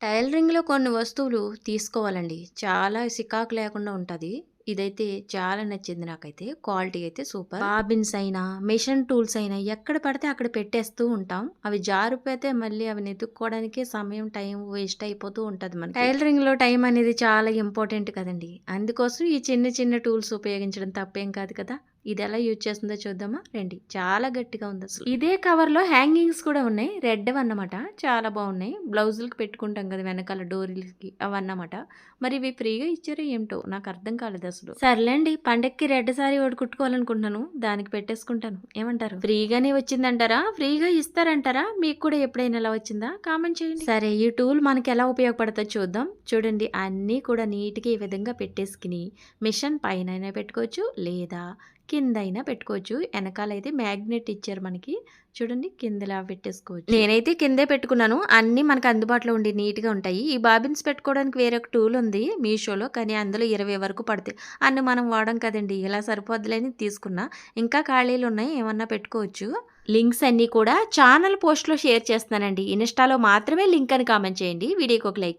టైలరింగ్‌లో కొన్ని వస్తువులు తీసుకోవాలండి. చాలా సికాకు లేకుండా ఉంటుంది ఇదైతే చాలా నచ్చింది నాకైతే. క్వాలిటీ అయితే సూపర్. బాబిన్స్ అయినా, మిషన్ టూల్స్ అయినా ఎక్కడ పడితే అక్కడ పెట్టేస్తూ ఉంటాం. అవి జారిపోతే మళ్ళీ అవి నెతుక్కోవడానికి సమయం, టైం వేస్ట్ అయిపోతూ ఉంటుంది మనకి. టైలరింగ్‌లో టైం అనేది చాలా ఇంపార్టెంట్ కదండీ! అందుకోసం ఈ చిన్న చిన్న టూల్స్ ఉపయోగించడం తప్పేం కాదు కదా! ఇది ఎలా యూజ్ చేస్తుందో చూద్దామా? రండి. చాలా గట్టిగా ఉందసలు. ఇదే కవర్‌లో హ్యాంగింగ్స్ కూడా ఉన్నాయి. రెడ్‌వన్నమాట. చాలా బాగున్నాయి. బ్లౌజులకి పెట్టుకుంటాం కదా! వెనకాల డోరీలకి అవన్నమాట. మరి ఇవి ఫ్రీగా ఇచ్చారో ఏంటో నాకు అర్థం కాలేదసలు. సర్లేండి పండక్కి రెడ్ సారీ ఒకటి కుట్టుకోవాలనుకుంటున్నాను. దానికి పెట్టేసుకుంటాను. ఏమంటారు? ఫ్రీగానే వచ్చిందంటారా? ఫ్రీగా ఇస్తారంటారా? మీకు కూడా ఎప్పుడైనా ఇలా వచ్చిందా? కామెంట్ చేయండి. సరే ఈ టూల్ మనకి ఎలా ఉపయోగపడుతుందో చూద్దాం. చూడండి అన్నీ కూడా నీట్‌గా ఈ విధంగా పెట్టేసుకుని మిషన్ పైనైనా పెట్టుకోవచ్చు. లేదా కిందైనా పెట్టుకోవచ్చు. వెనకాలైతే మ్యాగ్నెట్ ఇచ్చారు మనకి. చూడండి కిందలా పెట్టేసుకోవచ్చు. నేనైతే కిందే పెట్టుకున్నాను. అన్నీ మనకు అందుబాటులో ఉండి నీట్‌గా ఉంటాయి. ఈ బాబిన్స్ పెట్టుకోవడానికి వేరొక టూల్ ఉంది మీషోలో. కానీ అందులో 20 వరకు పడతాయి. అన్ని మనం వాడడం కదండీ! ఇలా సరిపోద్దిలే తీసుకున్నా. ఇంకా ఖాళీలు ఉన్నాయి. ఏమన్నా పెట్టుకోవచ్చు. లింక్స్ అన్నీ కూడా ఛానల్ పోస్ట్‌లో షేర్ చేస్తానండి ఇన్‌స్టాలో మాత్రమే లింక్ అని కామెంట్ చేయండి. వీడియోకి ఒక లైక్